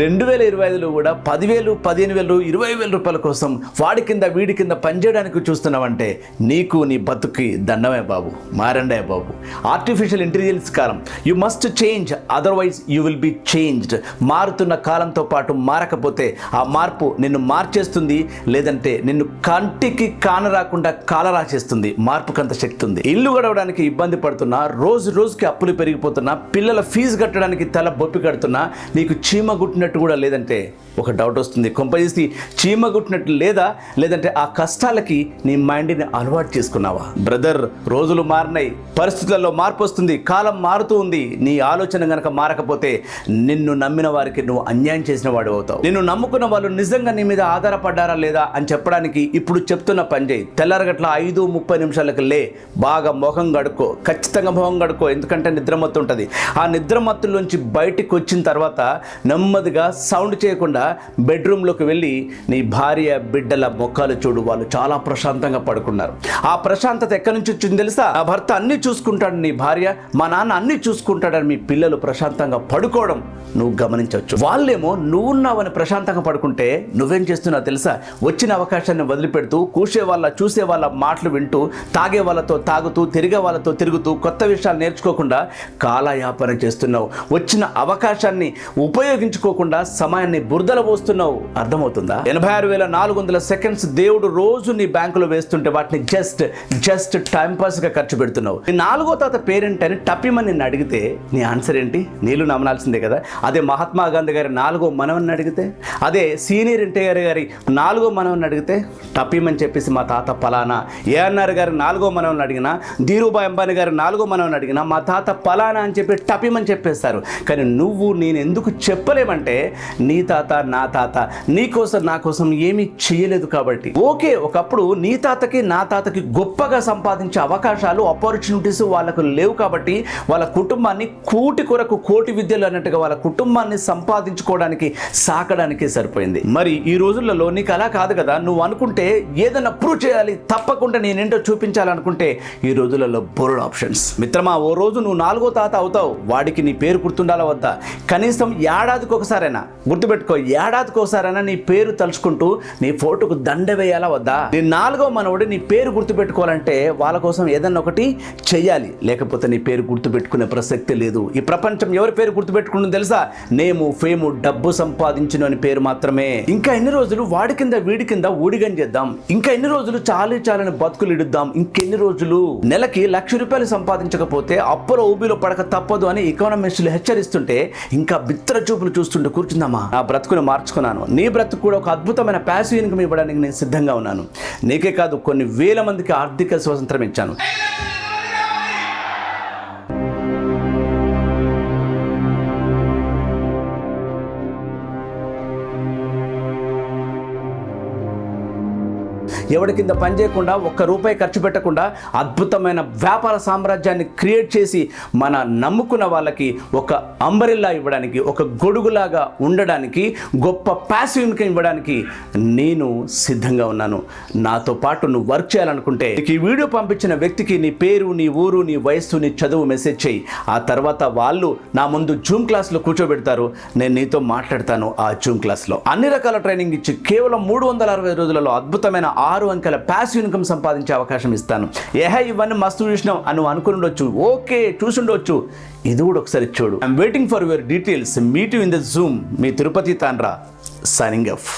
రెండు వేల ఇరవై ఐదులో కూడా పదివేలు పదిహేను వేలు ఇరవై వేల రూపాయల కోసం వాడి కింద వీడి కింద పనిచేయడానికి చూస్తున్నావంటే నీకు నీ బతుకి దండమే బాబు మారండే బాబు. Artificial intelligence column. You must change otherwise you will be changed మారుతున్న కాలంతో పాటు మారకపోతే ఆ మార్పు నిన్ను మార్చేస్తుంది లేదంటే నిన్ను కంటికి కానరాకుండా కాలరాచేస్తుంది మార్పుకంత శక్తి ఉంది. ఇల్లు గడవడానికి ఇబ్బంది పడుతున్నా రోజు రోజుకి అప్పులు పెరిగిపోతున్నా పిల్లల ఫీజు కట్టడానికి తల బొప్పి కడుతున్నా నీకు చీమ గుట్టిన గుట్టినట్టు కూడా లేదంటే ఒక డౌట్ వస్తుంది. కొంపజేసి చీమ కుట్టినట్టు లేదా లేదంటే ఆ కష్టాలకి నీ మైండ్ని అలవాటు చేసుకున్నావా? బ్రదర్ రోజులు మారినాయి పరిస్థితులలో మార్పు వస్తుంది కాలం మారుతూ ఉంది. నీ ఆలోచన గనక మారకపోతే నిన్ను నమ్మిన వారికి నువ్వు అన్యాయం చేసిన వాడు అవుతావు. నిన్ను నమ్ముకున్న వాళ్ళు నిజంగా నీ మీద ఆధారపడ్డారా లేదా అని చెప్పడానికి ఇప్పుడు చెప్తున్న పని చేయి. తెల్లారగట్ల ఐదు ముప్పై నిమిషాలకు లే బాగా మొహం గడుకో ఖచ్చితంగా మొహం గడుకో ఎందుకంటే నిద్రమత్తు ఉంటుంది. ఆ నిద్రమత్తులోంచి బయటికి వచ్చిన తర్వాత నెమ్మదిగా సౌండ్ చేయకుండా బెడ్రూమ్లోకి వెళ్ళి నీ భార్య బిడ్డల మొక్కలు చూడు వాళ్ళు చాలా ప్రశాంతంగా పడుకున్నారు. ఆ ప్రశాంతత ఎక్కడి నుంచి వచ్చింది తెలుసా? ఆ భర్త అన్ని చూసుకుంటాడు నీ భార్య మా నాన్న అన్ని చూసుకుంటాడని మీ పిల్లలు ప్రశాంతంగా పడుకోవడం నువ్వు గమనించవచ్చు. వాళ్ళేమో నువ్వున్నావని ప్రశాంతంగా పడుకుంటే నువ్వేం చేస్తున్నావు తెలుసా? వచ్చిన అవకాశాన్ని వదిలిపెడుతూ కూసే వాళ్ళ చూసే వాళ్ళ మాటలు వింటూ తాగే వాళ్ళతో తాగుతూ తిరిగే వాళ్ళతో తిరుగుతూ కొత్త విషయాలు నేర్చుకోకుండా కాలయాపన చేస్తున్నావు. వచ్చిన అవకాశాన్ని ఉపయోగించుకోకుండా సమయాన్ని బురదల పోస్తున్నావు. అర్థమవుతుందా? ఎనభై ఆరు వేల నాలుగు వందల సెకండ్స్ దేవుడు రోజు నీ బ్యాంకులో వేస్తుంటే వాటిని జస్ట్ జస్ట్ టైంపాస్గా ఖర్చు పెడుతున్నావు. నీ నాలుగో తాత పేరేంటని టప్పిమని నిన్ను అడిగితే నీ ఆన్సర్ ఏంటి? నీళ్ళు నమ్మనాల్సిందే కదా. అదే మహాత్మా గాంధీ గారి నాలుగో మనవని అడిగితే అదే సీనియర్ ఎన్టీఆర్ గారి నాలుగో మనవని అడిగితే టప్పిమని చెప్పేసి మా తాత పలానా ఏఎన్ఆర్ గారి నాలుగో మనవని అడిగినా ధీరుభాయ్ అంబానీ గారి నాలుగో మనవని అడిగినా మా తాత పలానా అని చెప్పి టపిమని చెప్పేస్తారు. కానీ నువ్వు నేను ఎందుకు చెప్పలేమంటే నీ తాత నా తాత. నీ కోసం నా కోసం ఏమీ చేయలేదు కాబట్టి. ఓకే ఒకప్పుడు నీ తాతకి నా తాతకి గొప్పగా సంపాదించే అవకాశాలు ఆపర్చునిటీస్ వాళ్ళకు లేవు కాబట్టి వాళ్ళ కుటుంబాన్ని కూటి కొరకు కోటి విద్యలు అన్నట్టుగా వాళ్ళ కుటుంబాన్ని సంపాదించుకోవడానికి సాకడానికి సరిపోయింది. మరి ఈ రోజులలో నీకు అలా కాదు కదా నువ్వు అనుకుంటే ఏదైనా ప్రూవ్ చేయాలి తప్పకుండా నేనేంటో చూపించాలనుకుంటే ఈ రోజులలో బోర్డ్ ఆప్షన్స్ మిత్రమా ఓ రోజు నువ్వు నాలుగో తాత అవుతావు వాడికి నీ పేరు గుర్తుండాలా వద్దా? కనీసం ఏడాదికి ఒకసారైనా గుర్తుపెట్టుకో ఏడాదికి ఒకసారైనా నీ పేరు తలుచుకుంటూ నీ ఫోటోకు దండ వేయాలా వద్దా? నీ నాలుగో మనవడు నీ పేరు గుర్తుపెట్టుకోవాలంటే వాళ్ళ కోసం ఏదన్నా ఒకటి చెయ్యాలి. లేకపోతే నీ పేరు గుర్తుపెట్టుకునే ప్రసక్తి లేదు. ఈ ప్రపంచం ఎవరి పేరు గుర్తుపెట్టుకుంటుందో తెలుసా? నేము ఫేము డబ్బు సంపాదించిన అని పేరు మాత్రమే. ఇంకా ఎన్ని రోజులు వాడి కింద వీడి కింద ఊడిగం చేద్దాం? ఇంకా ఎన్ని రోజులు చాలీ చాలని బతుకులు ఇడుద్దాం? ఇంకెన్ని రోజులు? నెలకి లక్ష రూపాయలు సంపాదించకపోతే అప్పులో ఊబిలో పడక తప్పదు అని ఎకానమిస్టులు హెచ్చరిస్తుంటే ఇంకా బిత్తర చూపులు చూస్తుంటే కూర్చుందామా నా బ్రతుకును మార్చుకున్నాను. నీ బ్రతుకు కూడా ఒక అద్భుతమైన ప్యాసివ్ ఇన్కమ్ ఇవ్వడానికి నేను సిద్ధంగా ఉన్నాను. నీకే కాదు కొన్ని వేల మందికి ఆర్థిక స్వాతంత్రం ఇచ్చాను. ఎవరి కింద పని చేయకుండా ఒక్క రూపాయి ఖర్చు పెట్టకుండా అద్భుతమైన వ్యాపార సామ్రాజ్యాన్ని క్రియేట్ చేసి మన నమ్ముకున్న వాళ్ళకి ఒక అంబరిల్లా ఇవ్వడానికి ఒక గొడుగులాగా ఉండడానికి గొప్ప ప్యాసివ్ ఇన్కమ్ ఇవ్వడానికి నేను సిద్ధంగా ఉన్నాను. నాతో పాటు నువ్వు వర్క్ చేయాలనుకుంటే ఈ వీడియో పంపించిన వ్యక్తికి నీ పేరు నీ ఊరు నీ వయస్సు నీ చదువు మెసేజ్ చేయి. ఆ తర్వాత వాళ్ళు నా ముందు జూమ్ క్లాస్లో కూర్చోబెడతారు. నేను నీతో మాట్లాడతాను ఆ జూమ్ క్లాస్లో. అన్ని రకాల ట్రైనింగ్ ఇచ్చి కేవలం మూడు వందల అరవై రోజులలో అద్భుతమైన ఆరు ఆరు అంకెల ప్యాసివ్ ఇన్కమ్ సంపాదించే అవకాశం ఇస్తాను. ఏహే ఇవన్నీ మస్తు చూసినావు అని నువ్వు అనుకుని ఉండొచ్చు. ఓకే చూసుండొచ్చు ఇది కూడా ఒకసారి చూడు. I'm waiting for your details meet in the zoom me Tirupati Tandra. Signing off